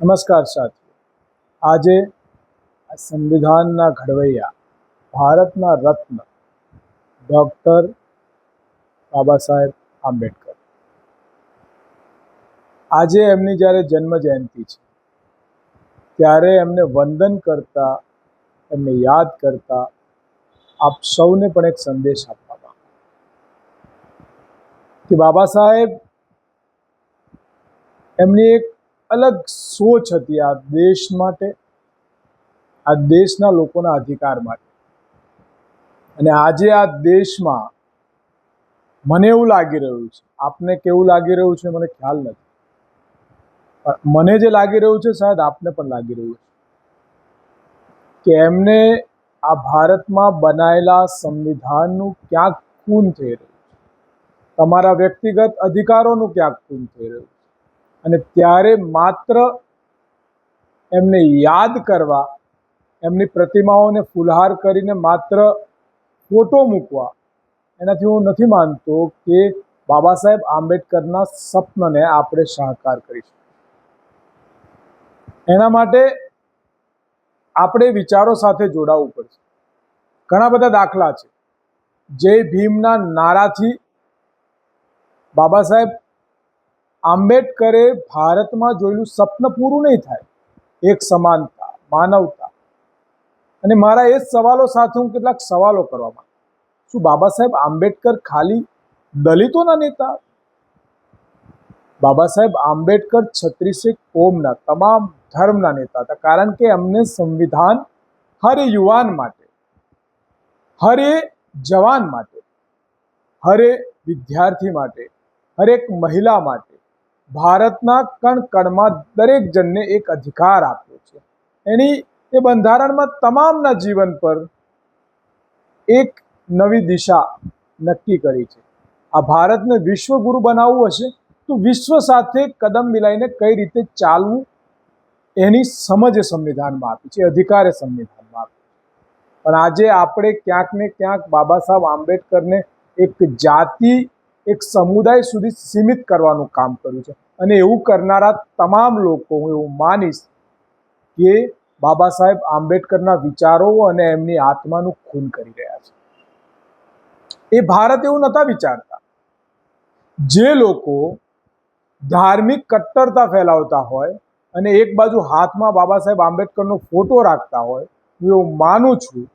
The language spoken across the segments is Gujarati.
નમસ્કાર સાથીઓ આજે સંવિધાનના ઘડવૈયા, ભારતના રત્ન, ડૉક્ટર બાબા સાહેબ આંબેડકર. આજે એમની જ્યારે જન્મ જયંતિ છે, ત્યારે એમને વંદન કરતા, એમને યાદ કરતા આપ સૌને પણ એક સંદેશ આપવામાં કે બાબા સાહેબ, એમની એક અલગ સોચ હતી આ દેશ માટે, આ દેશના લોકોના અધિકાર માટે. અને આજે આ દેશમાં મને એવું લાગી રહ્યું છે, આપને કેવું લાગી રહ્યું છે મને ખ્યાલ નથી. મને જે લાગી રહ્યું છે શાયદ આપને પણ લાગી રહ્યું છે. કે એમને આ ભારતમાં બનાયેલા સંવિધાનનું ક્યાંક ખૂન થઈ રહ્યું છે. તમારા વ્યક્તિગત અધિકારોનું ક્યાંક ખૂન થઈ રહ્યું છે. અને ત્યારે માત્ર એમને યાદ કરવા, એમની પ્રતિમાઓને ફુલહાર કરીને માત્ર ફોટો મૂકવા, એનાથી હું નથી માનતો કે બાબા સાહેબ આંબેડકરના સ્વપ્નને આપણે સાકાર કરીશું. એના માટે આપણે વિચારો સાથે જોડાવવું પડશે. ઘણા બધા દાખલા છે. જય ભીમના નારાથી બાબા સાહેબ આંબેડકરે ભારતમાં જોયેલું સ્વપ્ન પૂરું નહીં થાય. એક સમાનતા, માનવતા. અને મારા એ જ સવાલો સાથે હું કેટલાક સવાલો કરવા માંગુ શું બાબા સાહેબ આંબેડકર ખાલી દલિતોના નેતા? બાબા સાહેબ આંબેડકર છત્રીસે કોમના, તમામ ધર્મના નેતા હતા. કારણ કે એમને સંવિધાન હરે યુવાન માટે, હરે જવાન માટે, હરે વિદ્યાર્થી માટે, હરેક મહિલા માટે ભારતના કણ કણમાં દરેક જણને એક અધિકાર આપ્યો છે. એની એ બંધારણમાં તમામના જીવન પર એક નવી દિશા નક્કી કરી છે. આ ભારતને વિશ્વગુરુ બનાવવું હશે તો વિશ્વ સાથે કદમ મિલાઈને કઈ રીતે ચાલવું એની સમજ સંવિધાનમાં આપી છે અધિકાર એ સંવિધાનમાં આપી પણ આજે આપણે ક્યાંક ને ક્યાંક બાબા સાહેબ આંબેડકરને એક જાતિ એક સમુદાય સુધી સીમિત કરવાનું કામ કર્યું છે. અને એવું કરનારા તમામ લોકો, હું એવું માનીશ કે બાબા સાહેબ આંબેડકરના વિચારો અને એમની આત્માનું ખૂન કરી રહ્યા છે. એ ભારત એવું નહોતા વિચારતા. જે લોકો ધાર્મિક કટ્ટરતા ફેલાવતા હોય અને એક બાજુ હાથમાં બાબા સાહેબ આંબેડકરનો ફોટો રાખતા હોય, હું એવું માનું છું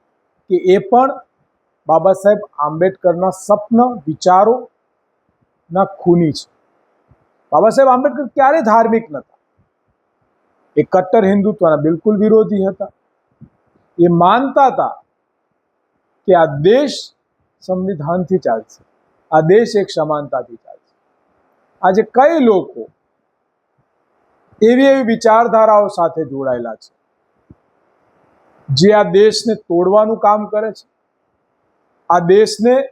કે એ પણ બાબા સાહેબ આંબેડકરના સપન, વિચારો ના, ખૂની છે. બાબા સાહેબ આંબેડકર ક્યારેય ધાર્મિક નહોતા. એ કટ્ટર હિન્દુત્વના બિલકુલ વિરોધી હતા. એ માનતા હતા કે આ દેશ સંવિધાનથી ચાલશે. આ દેશ એક સમાનતાથી ચાલશે. આજે કઈ લોકો એવી એવી વિચારધારાઓ સાથે જોડાયેલા છે? જે આ દેશને તોડવાનું કામ કરે છે? આ દેશને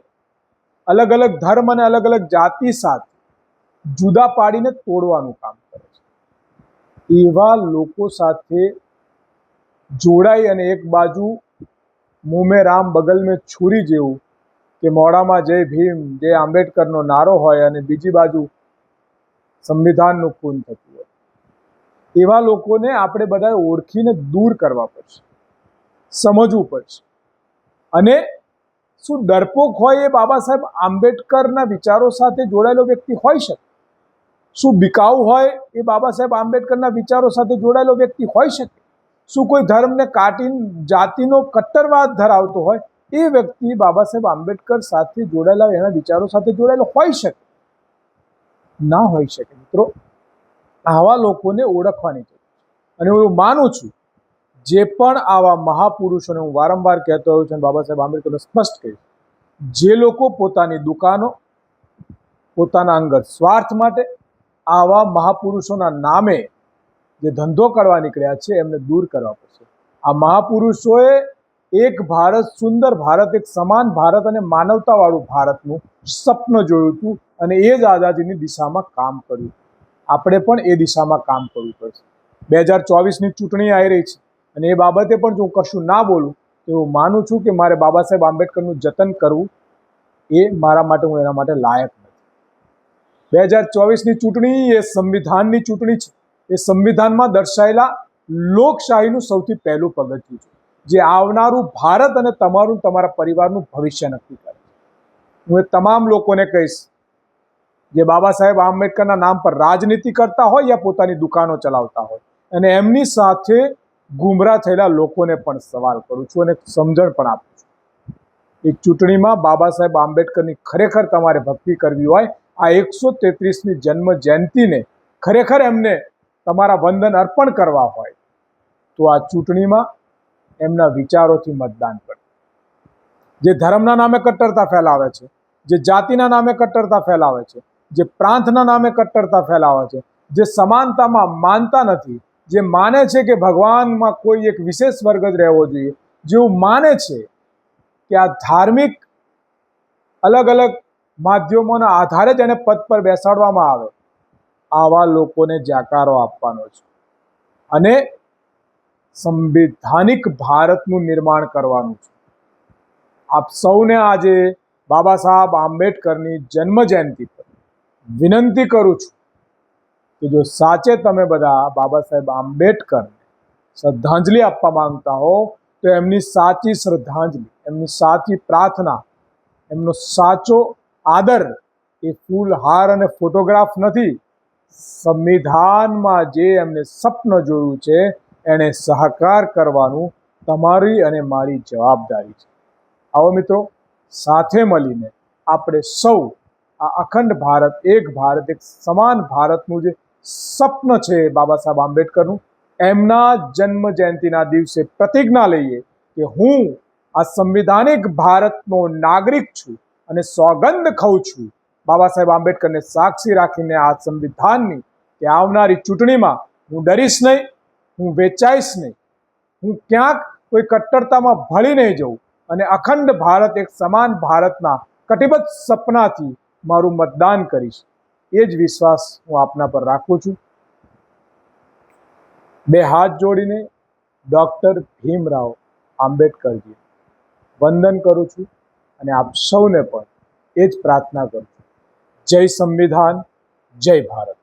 અલગ અલગ ધર્મ અને અલગ અલગ જાતિ સાથે જુદા પાડીને તોડવાનું કામ કરે છે. એવા લોકો સાથે જોડાઈ અને એક બાજુ મેં રામ બગલ મેં છુરી જેવું કે મોડામાં જય ભીમ, જય આંબેડકરનો નારો હોય અને બીજી બાજુ સંવિધાનનું ખૂન થતું હોય. એવા લોકોને આપણે બધાએ ઓળખીને દૂર કરવા પડશે, સમજવું પડશે અને શું ડરપોક હોય એ બાબા સાહેબ આંબેડકરના વિચારો સાથે જોડાયેલો વ્યક્તિ હોઈ શકે? શું બિકાઉ હોય એ બાબા સાહેબ આંબેડકરના વિચારો સાથે જોડાયેલો વ્યક્તિ હોઈ શકે? શું કોઈ ધર્મને કાટી જાતિનો કટ્ટરવાદ ધરાવતો હોય એ વ્યક્તિ બાબા સાહેબ આંબેડકર સાથે જોડાયેલા એના વિચારો સાથે જોડાયેલો હોઈ શકે? ના હોઈ શકે, મિત્રો. આવા લોકોને ઓળખવાની જરૂર અને હું માનું છું જે પણ આવા મહાપુરુષોને હું વારંવાર કહેતો હોઉં છું બાબા સાહેબ આંબેડકરને સ્પષ્ટ કહીશ, જે લોકો પોતાની દુકાનો, પોતાના અંગત સ્વાર્થ માટે આવા મહાપુરુષોના નામે જે ધંધો કરવા નીકળ્યા છે, એમને દૂર કરવા પડશે. આ મહાપુરુષોએ એક ભારત સુંદર ભારત, એક સમાન ભારત અને માનવતાવાળું ભારતનું સ્વપ્ન જોયું હતું અને એ જ આઝાદીની દિશામાં કામ કર્યું. આપણે પણ એ દિશામાં કામ કરવું પડશે. બે હજાર ચોવીસની ચૂંટણી આવી રહી છે. અને એ બાબતે પણ જો હું કશું ના બોલું, તો હું માનું છું કે મારે બાબા સાહેબ આંબેડકરનું જતન કરવું એ મારા માટે હું એના માટે લાયક નથી. બે હજાર ચોવીસની ચૂંટણી એ સંવિધાનની ચૂંટણી છે. એ સંવિધાનમાં દર્શાયેલા લોકશાહીનું સૌથી પહેલું પગથિયું છે, જે આવનારું ભારત અને તમારું તમારા પરિવારનું ભવિષ્ય નક્કી કરે હું એ તમામ લોકોને કહીશ, જે બાબા સાહેબ આંબેડકરના નામ પર રાજનીતિ કરતા હોય યા પોતાની દુકાનો ચલાવતા હોય, અને એમની સાથે ગુમરાહ થયેલા લોકોને પણ સવાલ કરું છું અને સમજણ પણ આપું છું. એ ચૂંટણીમાં બાબા સાહેબ આંબેડકરની ખરેખર તમારે ભક્તિ કરવી હોય, આ એકસો તેત્રીસની જન્મ જયંતિને ખરેખર એમને તમારા વંદન અર્પણ કરવા હોય, તો આ ચૂંટણીમાં એમના વિચારોથી મતદાન કરો. જે ધર્મના નામે કટ્ટરતા ફેલાવે છે, જે જાતિના નામે કટ્ટરતા ફેલાવે છે, જે પ્રાંતના નામે કટ્ટરતા ફેલાવે છે, જે સમાનતામાં માનતા નથી જે માને છે કે ભગવાનમાં કોઈ એક વિશેષ વર્ગ જ રહેવો જોઈએ જેવું માને છે કે આ ધાર્મિક અલગ અલગ માધ્યમોના આધારે જ એને પદ પર બેસાડવામાં આવે, આવા લોકોને જાકારો આપવાનો છે. અને સંવિધાનિક ભારતનું નિર્માણ કરવાનું છે. આપ સૌને આજે બાબા સાહેબ આંબેડકરની જન્મ જયંતિ પર વિનંતી કરું છું કે જો સાચે તમે બધા બાબા સાહેબ આંબેડકરને શ્રદ્ધાંજલિ આપવા માંગતા હો, તો એમની સાચી શ્રદ્ધાંજલિ, એમની સાચી પ્રાર્થના, એમનો સાચો આદર એ ફૂલ હાર અને ફોટોગ્રાફ નથી. સંવિધાનમાં જે એમને સ્વપ્ન જોયું છે, એણે સહકાર કરવાનું તમારી અને મારી જવાબદારી છે. આવો મિત્રો, સાથે મળીને આપણે સૌ આ અખંડ ભારત, એક ભારત, એક સમાન ભારતનું જે સ્વપ્ન છે બાબા સાહેબ આંબેડકરનું. એમના જન્મ જયંતિના દિવસે પ્રતિજ્ઞા લઈએ કે હું આ સંવિધાનિક ભારતનો નાગરિક છું અને સોગંદ ખાઉં છું. બાબા સાહેબ આંબેડકરને સાક્ષી રાખીને આ સંવિધાનની કે આવનારી ચૂંટણીમાં હું ડરીશ નહીં, હું વેચાઈશ નહીં. હું ક્યાંક કોઈ કટ્ટરતામાં ભળી નહીં જઉં અને અખંડ ભારત એક સમાન ભારતના કટિબદ્ધ સપનાથી મારું મતદાન કરીશ. એ જ વિશ્વાસ હું આપના પર રાખું છું. બે હાથ જોડીને ડૉક્ટર ભીમરાવ આંબેડકરજી વંદન કરું છું અને આપ સૌને પણ એ જ પ્રાર્થના કરું છું. જય સંવિધાન, જય ભારત.